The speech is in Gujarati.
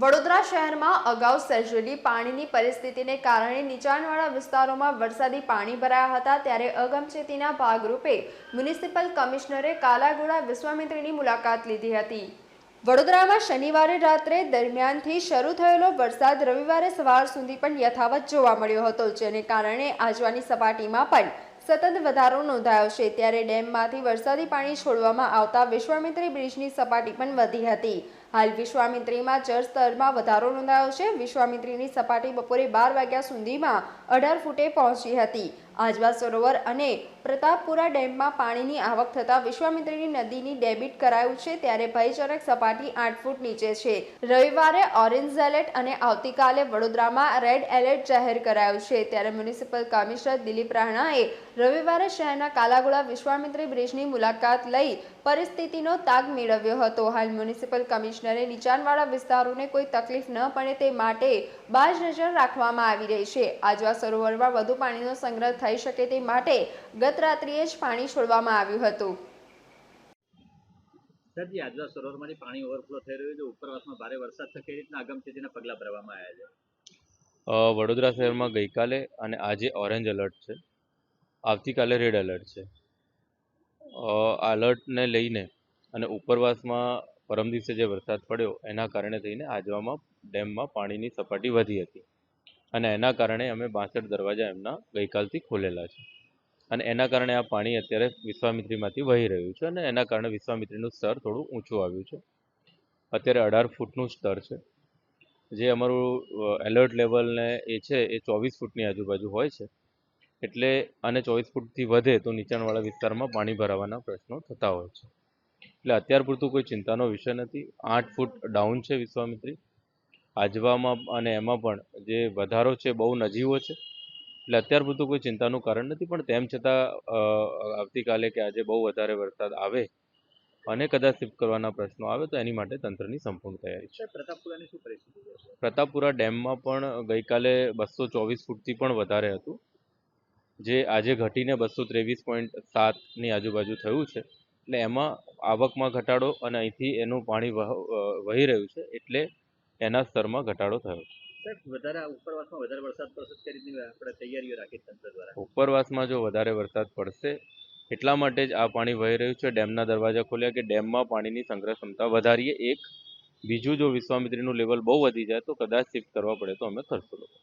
વડોદરા શહેરમાં અગાઉ સર્જેલી પાણીની પરિસ્થિતિને કારણે નીચાણવાળા વિસ્તારોમાં વરસાદી પાણી ભરાયા હતા ત્યારે અગમચેતીના ભાગરૂપે મ્યુનિસિપલ કમિશનરે કાલાઘોડા વિશ્વામિત્રીની મુલાકાત લીધી હતી. વડોદરામાં શનિવારે રાત્રે દરમિયાનથી શરૂ થયેલો વરસાદ રવિવારે સવાર સુધી પણ યથાવત જોવા મળ્યો હતો, જેને કારણે આજવાની સપાટીમાં પણ સતત વધારો નોંધાયો છે. ત્યારે ડેમમાંથી વરસાદી પાણી છોડવામાં આવતા વિશ્વામિત્રી બ્રિજની સપાટી પણ વધી હતી. હાલ વિશ્વામિત્રીમાં જળ સ્તરમાં વધારો નોંધાયો છે. વિશ્વામિત્રીની સપાટી બપોરે બાર વાગ્યા સુધીમાં અઢાર ફૂટે પહોંચી હતી. આજવા સરોવર અને પ્રતાપપુરા ડેમમાં પાણીની આવક થતાં વિશ્વામિત્રીની નદીની ડેબિટ કરાયું છે ત્યારે ભયજનક સપાટી આઠ ફૂટ નીચે છે. રવિવારે ઓરેન્જ એલર્ટ અને આવતીકાલે વડોદરામાં રેડ એલર્ટ જાહેર કરાયું છે. ત્યારે મ્યુનિસિપલ કમિશનર દિલીપ રાણાએ રવિવારે શહેરના કાલાગોળા વિશ્વામિત્રી બ્રિજની મુલાકાત લઈ પરિસ્થિતિનો તાગ મેળવ્યો હતો. હાલ મ્યુનિસિપલ કમિશનરે નીચાણવાળા વિસ્તારોને કોઈ તકલીફ ન પડે તે માટે બાજ નજર રાખવામાં આવી રહી છે. આજવા સરોવરમાં વધુ પાણીનો સંગ્રહ થઈ શકે તે માટે ગત રાત્રિએ જ પાણી છોડવામાં આવ્યું હતું. સરજી આજવા સરોવરમાંથી પાણી ઓવરફ્લો થઈ રહ્યું છે. ઉપરવાસમાં ભારે વરસાદ થશે કઈ રીતના અગમચેતીના પગલાં ભરવામાં આવ્યા છે? વડોદરા શહેરમાં ગઈકાલે અને આજે ઓરેન્જ એલર્ટ છે. આવતીકાલે રેડ એલર્ટ છે. આ એલર્ટને લઈને અને ઉપરવાસમાં પરમ દિવસે જે વરસાદ પડ્યો એના કારણે થઈને આજવામાં ડેમમાં પાણીની સપાટી વધી હતી. અને એના કારણે અમે બાસઠ દરવાજા એમના ગઈકાલથી ખોલેલા છે. અને એના કારણે આ પાણી અત્યારે વિશ્વામિત્રીમાંથી વહી રહ્યું છે અને એના કારણે વિશ્વામિત્રીનું સ્તર થોડું ઊંચું આવ્યું છે. અત્યારે અઢાર ફૂટનું સ્તર છે. જે અમારું એલર્ટ લેવલને એ છે, એ ચોવીસ ફૂટની આજુબાજુ હોય છે. એટલે અને ચોવીસ ફૂટથી વધે તો નીચાણવાળા વિસ્તારમાં પાણી ભરાવાના પ્રશ્નો થતા હોય છે. એટલે અત્યાર પૂરતું કોઈ ચિંતાનો વિષય નથી. આઠ ફૂટ ડાઉન છે વિશ્વામિત્રી. આજવામાં અને એમાં પણ જે વધારો છે બહુ નજીવો છે. એટલે અત્યાર પૂરતું કોઈ ચિંતાનું કારણ નથી પણ તેમ છતાં આવતીકાલે કે આજે બહુ વધારે વરસાદ આવે અને કદાચ શિફ્ટ કરવાના પ્રશ્નો આવે તો એની માટે તંત્રની સંપૂર્ણ તૈયારી છે. પ્રતાપપુરાની શું પરિસ્થિતિ પ્રતાપપુરા ડેમમાં પણ ગઈકાલે બસો ચોવીસ ફૂટથી પણ વધારે હતું. જે આજે ઘટીને બસો ત્રેવીસ પોઈન્ટ સાતની આજુબાજુ થયું છે. એટલે એમાં આવકમાં ઘટાડો અને અહીંથી એનું પાણી વહી રહ્યું છે. એટલે એના સ્તરમાં ઘટાડો થયો. છે સાહેબ વધારે ઉપરવાસમાં વધારે વરસાદ પડશે તો કઈ રીતની આપણે તૈયારીઓ રાખી ઉપરવાસમાં જો વધારે વરસાદ પડશે એટલા માટે જ આ પાણી વહી રહ્યું છે. ડેમના દરવાજા ખોલ્યા કે ડેમમાં પાણીની સંગ્રહ ક્ષમતા વધારીએ. એક બીજું જો વિશ્વામિત્રીનું લેવલ બહુ વધી જાય તો કદાચ શિફ્ટ કરવા પડે તો અમે કરશું લોકો.